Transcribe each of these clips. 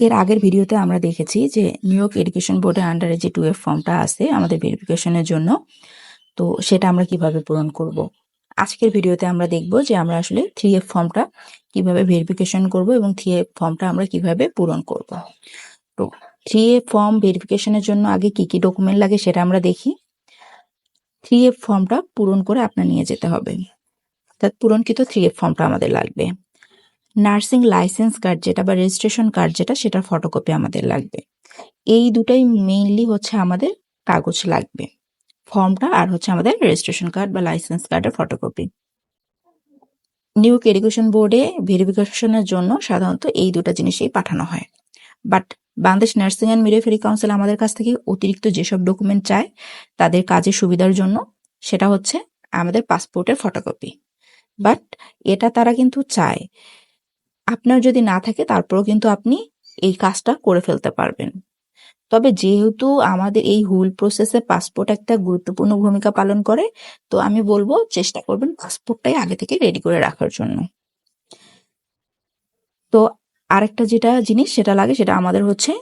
এর আগের ভিডিওতে আমরা দেখেছি যে নিউ ইয়র্ক এডুকেশন বোর্ডের আন্ডারে যে টুয়েলভ ফর্মটা আছে আমাদের ভেরিফিকেশনের জন্য, তো সেটা আমরা কীভাবে পূরণ করব। আজকের ভিডিওতে আমরা দেখব যে আমরা আসলে থ্রি এফ ফর্মটা কীভাবে ভেরিফিকেশন করব এবং থ্রি এফ ফর্মটা আমরা কীভাবে পূরণ করব। তো থ্রি এফ ফর্ম ভেরিফিকেশনের জন্য আগে কি কি ডকুমেন্ট লাগে সেটা আমরা দেখি থ্রি এফ ফর্মটা পূরণ করে আপনার নিয়ে যেতে হবে অর্থাৎ পূরণকৃত থ্রি এফ ফর্মটা আমাদের লাগবে নার্সিং লাইসেন্স কার্ড যেটা বা রেজিস্ট্রেশন কার্ড যেটা, সেটার ফটোকপি আমাদের লাগবে। এই দুটাই মেইনলি হচ্ছে আমাদের কাগজ লাগবে। ফর্মটা আর হচ্ছে আমাদের রেজিস্ট্রেশন কার্ড বা লাইসেন্স কার্ডের ফটোকপি। নিউ এডুকেশন বোর্ডে ভেরিফিকেশনের জন্য সাধারণত এই দুটো জিনিসই পাঠানো হয়। But Bangladesh nursing and midwifery council আমাদের কাছ থেকে অতিরিক্ত যেসব ডকুমেন্ট চায়, তাদের কাজের সুবিধার জন্য সেটা হচ্ছে আমাদের পাসপোর্টের ফটোকপি। বাট এটা তারা কিন্তু চায় আপনার যদি না থাকে, তারপরও কিন্তু আপনি এই কাজটা করে ফেলতে পারবেন। তবে যেহেতু আমাদের এই হুল প্রসেসে পাসপোর্ট একটা গুরুত্বপূর্ণ ভূমিকা পালন করে, তো আমি বলব চেষ্টা করবেন পাসপোর্টটাই আগে থেকে রেডি করে রাখার জন্য। তো আরেকটা যেটা জিনিস সেটা লাগে, সেটা আমাদের হচ্ছে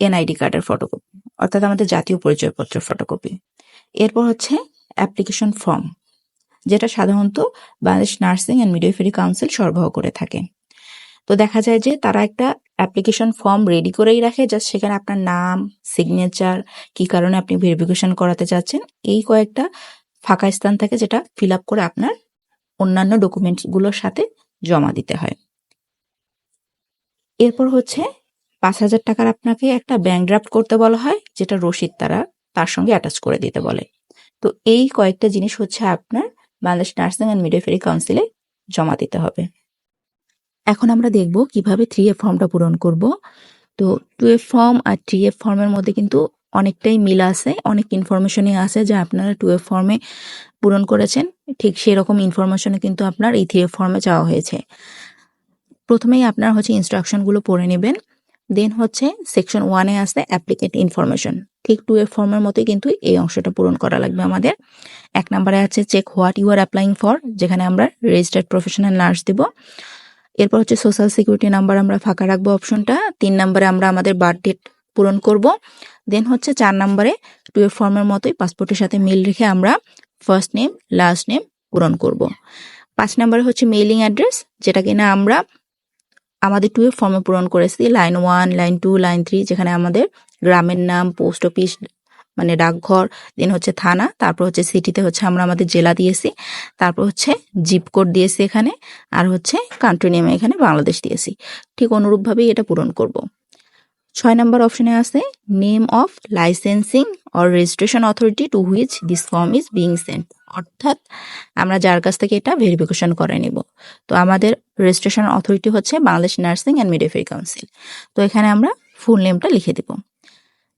এনআইডি কার্ডের ফটোকপি অর্থাৎ আমাদের জাতীয় পরিচয়পত্রের ফটোকপি এরপর হচ্ছে অ্যাপ্লিকেশন ফর্ম যেটা সাধারণত Bangladesh nursing and midwifery council সরবরাহ করে থাকে। তো দেখা যায় যে তারা একটা অ্যাপ্লিকেশন ফর্ম রেডি করেই রাখে জাস্ট সেখানে আপনার নাম সিগনেচার কি কারণে আপনি ভেরিফিকেশন করাতে চাচ্ছেন, এই কয়েকটা ফাঁকা স্থান থাকে যেটা ফিল আপ করে আপনার অন্যান্য ডকুমেন্টসগুলোর সাথে জমা দিতে হয়। এরপর হচ্ছে পাঁচ হাজার টাকার আপনাকে একটা ব্যাংক ড্রাফট করতে বলা হয়, যেটা রসিদ তারা তার সঙ্গে অ্যাটাচ করে দিতে বলে। তো এই কয়েকটা জিনিস হচ্ছে আপনার বাংলাদেশ নার্সিং অ্যান্ড মিডওয়াইফারি কাউন্সিলে জমা দিতে হবে। এখন আমরা দেখব কীভাবে থ্রি এফ ফর্মটা পূরণ করব। তো টু এফ ফর্ম আর থ্রি এফ ফর্মের মধ্যে কিন্তু অনেকটাই মিল আছে, অনেক ইনফরমেশনই আছে যা আপনারা টু এফ ফর্মে পূরণ করেছেন। ঠিক সেরকম ইনফরমেশনে কিন্তু আপনার এই থ্রি এফ ফর্মে চাওয়া হয়েছে। প্রথমেই আপনার হচ্ছে ইনস্ট্রাকশনগুলো পড়ে নেবেন। দেন হচ্ছে সেকশন ওয়ানে আসে অ্যাপ্লিকেন্ট ইনফরমেশন ঠিক টু এফ ফর্মের মতোই কিন্তু এই অংশটা পূরণ করা লাগবে আমাদের। এক নম্বরে আছে check what you are applying for যেখানে আমরা রেজিস্টার্ড প্রফেশনাল নার্স দিব। এরপর হচ্ছে সোশ্যাল সিকিউরিটি নাম্বার আমরা ফাঁকা রাখব অপশনটা তিন নম্বরে আমরা আমাদের বার্থ ডেট পূরণ করব। দেন হচ্ছে চার নম্বরে টুয়েলভ ফর্মের মতোই পাসপোর্টের সাথে মিল রেখে আমরা ফার্স্ট নেম লাস্ট নেম পূরণ করব। পাঁচ নম্বরে হচ্ছে মেইলিং অ্যাড্রেস যেটা কিনা আমরা আমাদের টুয়েলভ ফর্মে পূরণ করেছি। Line one line two line three যেখানে আমাদের গ্রামের নাম পোস্ট অফিস মানে ডাকঘর দেন হচ্ছে থানা, তারপর হচ্ছে সিটিতে হচ্ছে আমরা আমাদের জেলা দিয়েছি, তারপর হচ্ছে জিপ কোড দিয়েছি এখানে, আর হচ্ছে কান্ট্রি নেমে এখানে বাংলাদেশ দিয়েছি। ঠিক অনুরূপভাবেই এটা পূরণ করব। ছয় নম্বর অপশনে আছে name of licensing or registration authority to which this form is being sent অর্থাৎ আমরা যার কাছ থেকে এটা ভেরিফিকেশন করে নিব। তো আমাদের রেজিস্ট্রেশন অথরিটি হচ্ছে Bangladesh nursing and midwifery council তো এখানে আমরা ফুল নেমটা লিখে দেবো।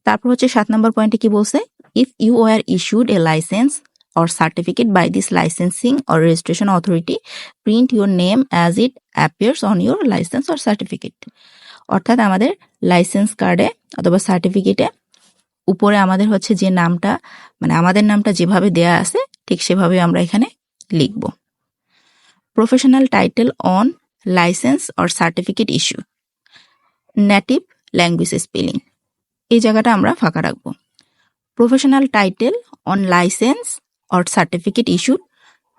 তারপর হচ্ছে সাত নম্বর পয়েন্টে কি বলছে? If you are issued a licence or certificate by this licensing or registration authority, print your name as it appears on your license or certificate. অর্থাৎ আমাদের লাইসেন্স কার্ডে অথবা সার্টিফিকেটে উপরে আমাদের হচ্ছে যে নামটা মানে আমাদের নামটা যেভাবে দেয়া আছে ঠিক সেভাবে আমরা এখানে লিখব। Professional title on licence or certificate issue native language spelling এই জায়গাটা আমরা ফাঁকা রাখব। Professional title on licence or certificate issue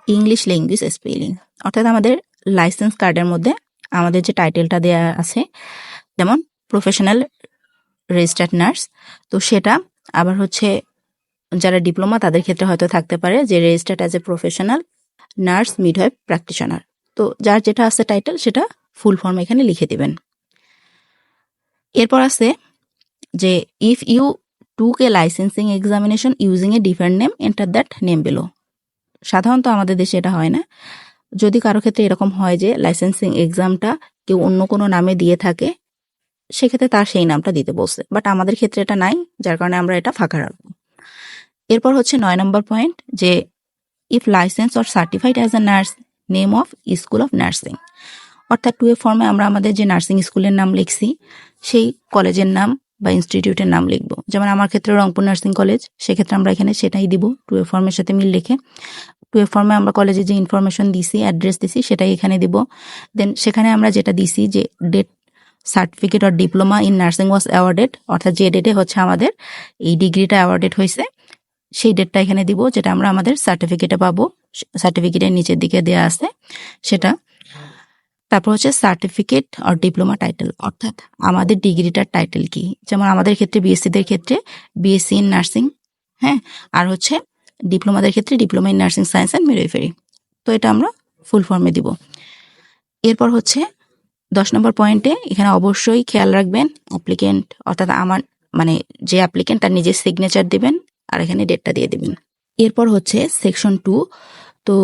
English language spelling অর্থাৎ আমাদের লাইসেন্স কার্ডের মধ্যে আমাদের যে টাইটেলটা দেওয়া আছে, যেমন প্রফেশনাল রেজিস্টার্ড নার্স তো সেটা আবার হচ্ছে যারা ডিপ্লোমা তাদের ক্ষেত্রে হয়তো থাকতে পারে যে registered as a professional nurse midwife practitioner তো যার যেটা আছে টাইটেল সেটা ফুল ফর্ম এখানে লিখে দিবেন। এরপর আছে যে if you took a licensing examination using a different name enter that name below সাধারণত আমাদের দেশে এটা হয় না। যদি কারও ক্ষেত্রে এরকম হয় যে লাইসেন্সিং এক্সামটা কেউ অন্য কোনো নামে দিয়ে থাকে, সেক্ষেত্রে তার সেই নামটা দিতে বলছে। বাট আমাদের ক্ষেত্রে এটা নাই, যার কারণে আমরা এটা ফাঁকা রাখব। এরপর হচ্ছে নয় নম্বর পয়েন্ট যে if licence or certified as a nurse name of school of nursing অর্থাৎ টু এ ফর্মে আমরা আমাদের যে নার্সিং স্কুলের নাম লিখছি, সেই কলেজের নাম বা ইনস্টিটিউটের নাম লিখব। যেমন আমার ক্ষেত্রে রংপুর নার্সিং কলেজ সেক্ষেত্রে আমরা এখানে সেটাই দিব টু এ ফর্মের সাথে মিল রেখে। টু এ ফর্মে আমরা কলেজে যে ইনফরমেশন দিছি অ্যাড্রেস দিছি, সেটাই এখানে দিব। দেন সেখানে আমরা যেটা দিছি যে date certificate or diploma in nursing was awarded অর্থাৎ যে ডেটে হচ্ছে আমাদের, এই ডিগ্রিটা অ্যাওয়ার্ডেড হয়েছে, সেই ডেটটা এখানে দিব, যেটা আমরা আমাদের সার্টিফিকেটে পাবো। সার্টিফিকেটের নিচের দিকে দেওয়া আছে, সেটা। তারপর হচ্ছে সার্টিফিকেট আর ডিপ্লোমা টাইটেল অর্থাৎ আমাদের ডিগ্রিটার টাইটেল কি? যেমন আমাদের ক্ষেত্রে বিএসসি দের ক্ষেত্রে বিএসসি ইন নার্সিং হ্যাঁ? আর হচ্ছে ডিপ্লোমাদের ক্ষেত্রে diploma in nursing science and midwifery তো এটা আমরা ফুল ফর্মে দিব। এরপর হচ্ছে দশ নম্বর পয়েন্টে এখানে অবশ্যই খেয়াল রাখবেন অ্যাপ্লিকেন্ট অর্থাৎ আমার মানে যে অ্যাপ্লিকেন্ট তার নিজের সিগনেচার দিবেন আর এখানে ডেটটা দিয়ে দিবেন। এরপর হচ্ছে সেকশন টু তো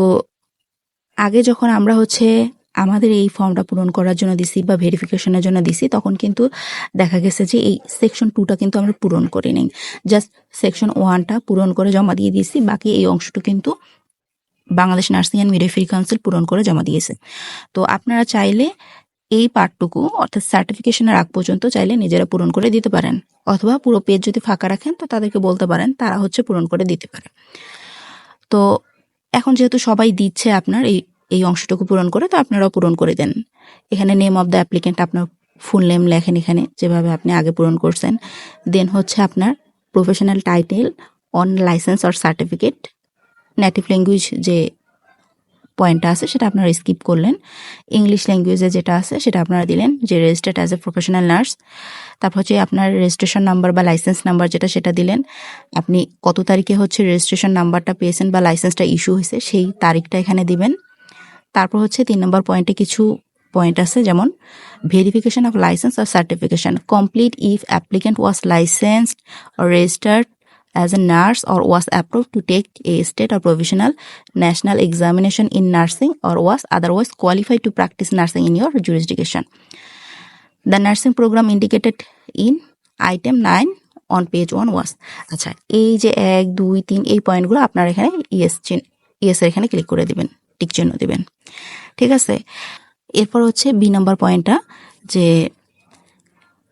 আগে যখন আমরা হচ্ছে আমাদের এই ফর্মটা পূরণ করার জন্য দিছি বা ভেরিফিকেশনের জন্য দিছি, তখন কিন্তু দেখা গেছে যে এই সেকশন টুটা কিন্তু আমরা পূরণ করি নাই জাস্ট সেকশন ওয়ানটা পূরণ করে জমা দিয়ে দিয়েছি, বাকি এই অংশটা কিন্তু Bangladesh nursing and midwifery council পূরণ করে জমা দিয়েছে। তো আপনারা চাইলে এই পার্টটুকু, অর্থাৎ সার্টিফিকেশনের আগ পর্যন্ত চাইলে নিজেরা পূরণ করে দিতে পারেন। অথবা পুরো পেজ যদি ফাঁকা রাখেন, তো তাদেরকে বলতে পারেন, তারা হচ্ছে পূরণ করে দিতে পারে। তো এখন যেহেতু সবাই দিচ্ছে আপনার, এই এই অংশটুকু পূরণ করে তো আপনারাও পূরণ করে দেন। এখানে নেম অফ দ্য অ্যাপ্লিকেন্ট আপনার ফুল নেম লেখেন এখানে, যেভাবে আপনি আগে পূরণ করছেন। দেন হচ্ছে আপনার professional title on licence or certificate native language যে পয়েন্টটা আছে সেটা আপনারা স্কিপ করলেন। ইংলিশ ল্যাঙ্গুয়েজে যেটা আছে সেটা আপনারা দিলেন, যে registered as a professional nurse তারপর হচ্ছে আপনার রেজিস্ট্রেশন নাম্বার বা লাইসেন্স নাম্বার যেটা সেটা দিলেন। আপনি কত তারিখে হচ্ছে রেজিস্ট্রেশন নাম্বারটা পেয়েছেন বা লাইসেন্সটা ইস্যু হয়েছে, সেই তারিখটা এখানে দিবেন। তারপর হচ্ছে তিন নম্বর পয়েন্টে কিছু পয়েন্ট আছে, যেমন verification of licence or certification complete if applicant was licensed registered as a nurse or was approve to take a state or provisional national examination in nursing or was otherwise qualified to practise nursing in your jurisdiction the nursing programme indicated in item nine on page one was আচ্ছা এই যে এক, দুই, তিন, এই পয়েন্টগুলো আপনার এখানে ইয়েস চিন ইয়েসের এখানে ক্লিক করে দেবেন। টিক চিহ্ন দিবেন। ঠিক আছে? এরপর হচ্ছে বি নাম্বার পয়েন্টটা, যে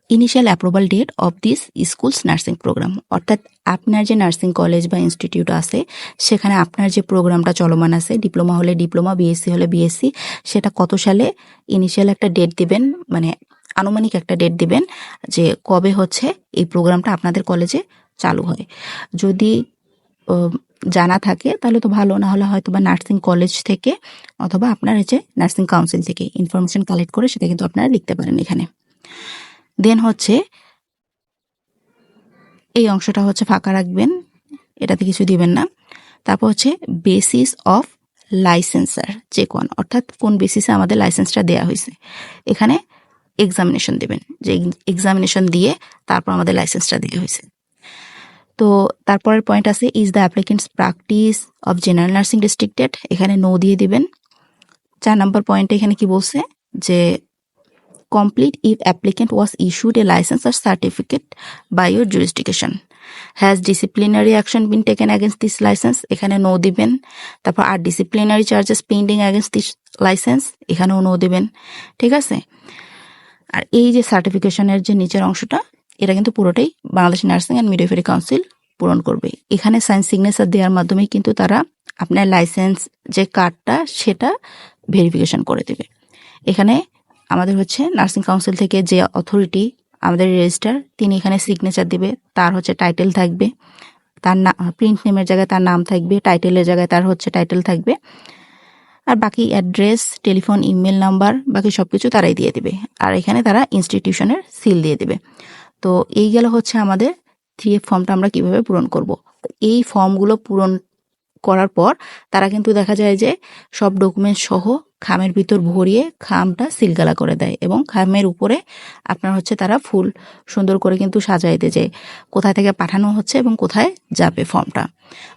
initial approval date of this school's nursing programme অর্থাৎ আপনার যে নার্সিং কলেজ বা ইনস্টিটিউট আছে, সেখানে আপনার যে প্রোগ্রামটা চলমান আছে ডিপ্লোমা হলে ডিপ্লোমা বিএসসি হলে বিএসসি সেটা কত সালে ইনিশিয়াল একটা ডেট দিবেন মানে আনুমানিক একটা ডেট দিবেন, যে কবে হচ্ছে এই প্রোগ্রামটা আপনাদের কলেজে চালু হয়। যদি জানা থাকে, তাহলে তো ভালো। না হলে হয়তো বা নার্সিং কলেজ থেকে অথবা আপনার হচ্ছে নার্সিং কাউন্সিল থেকে ইনফরমেশন কালেক্ট করে সেটা কিন্তু আপনারা লিখতে পারেন এখানে। দেন হচ্ছে, এই অংশটা হচ্ছে ফাঁকা রাখবেন, এটাতে কিছু দিবেন না। তারপর হচ্ছে বেসিস অফ লাইসেন্সার যে কোন অর্থাৎ কোন বেসিসে আমাদের লাইসেন্সটা দেওয়া হয়েছে। এখানে এক্সামিনেশন দেবেন, যে এক্সামিনেশন দিয়ে তারপর আমাদের লাইসেন্সটা দেওয়া হয়েছে। তো তারপরের পয়েন্ট আছে is the applicant's practice of general nursing restricted এখানে নো দিয়ে দেবেন। চার নম্বর পয়েন্টে এখানে কি বলছে? যে complete if applicant was issued a licence or certificate by your jurisdiction has disciplinary action been taken against this licence এখানে নো দিবেন। তারপর are disciplinary charges pending against this licence এখানেও নো দিবেন। ঠিক আছে? আর এই যে সার্টিফিকেশনের যে নিচের অংশটা এটা কিন্তু পুরোটাই Bangladesh nursing and midwifery council পূরণ করবে। এখানে সাইন সিগনেচার দেওয়ার মাধ্যমে কিন্তু তারা আপনার লাইসেন্স যে কার্ডটা সেটা ভেরিফিকেশন করে দেবে। এখানে আমাদের হচ্ছে নার্সিং কাউন্সিল থেকে যে অথরিটি আমাদের রেজিস্টার তিনি এখানে সিগনেচার দিবে, তার হচ্ছে টাইটেল থাকবে, তার না প্রিন্ট নেমের জায়গায় তার নাম থাকবে টাইটেলের জায়গায় তার হচ্ছে টাইটেল থাকবে, আর বাকি অ্যাড্রেস টেলিফোন ইমেল নাম্বার বাকি সব কিছু তারাই দিয়ে দিবে। আর এখানে তারা ইনস্টিটিউশনের সিল দিয়ে দিবে। তো এই গেল হচ্ছে আমাদের থ্রি এফ ফর্মটা আমরা কীভাবে পূরণ করব। এই ফর্মগুলো পূরণ করার পর তারা কিন্তু দেখা যায় যে সব ডকুমেন্ট সহ খামের ভিতর ভরিয়ে খামটা সিলগালা করে দেয় এবং খামের উপরে আপনার হচ্ছে তারা ফুল সুন্দর করে কিন্তু সাজাই দেয় যে কোথায় থেকে পাঠানো হচ্ছে এবং কোথায় যাবে ফর্মটা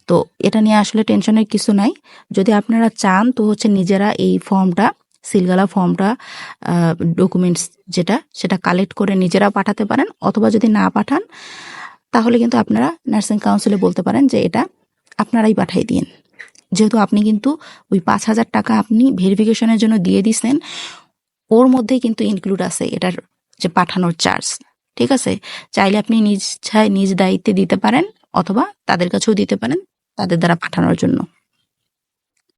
তো এটা নিয়ে আসলে টেনশনের কিছু নাই। যদি আপনারা চান তো হচ্ছে নিজেরা এই ফর্মটা সিলগালা ফর্মটা ডকুমেন্টস যেটা, সেটা কালেক্ট করে নিজেরা পাঠাতে পারেন অথবা যদি না পাঠান, তাহলে কিন্তু আপনারা নার্সিং কাউন্সিলে বলতে পারেন যে এটা আপনারাই পাঠিয়ে দিন। যেহেতু আপনি কিন্তু ওই পাঁচ হাজার টাকা আপনি ভেরিফিকেশনের জন্য দিয়ে দিছেন ওর মধ্যেই কিন্তু ইনক্লুড আছে এটার যে পাঠানোর চার্জ ঠিক আছে? চাইলে আপনি নিজ নিজ দায়িত্বে দিতে পারেন অথবা তাদের কাছেও দিতে পারেন তাদের দ্বারা পাঠানোর জন্য।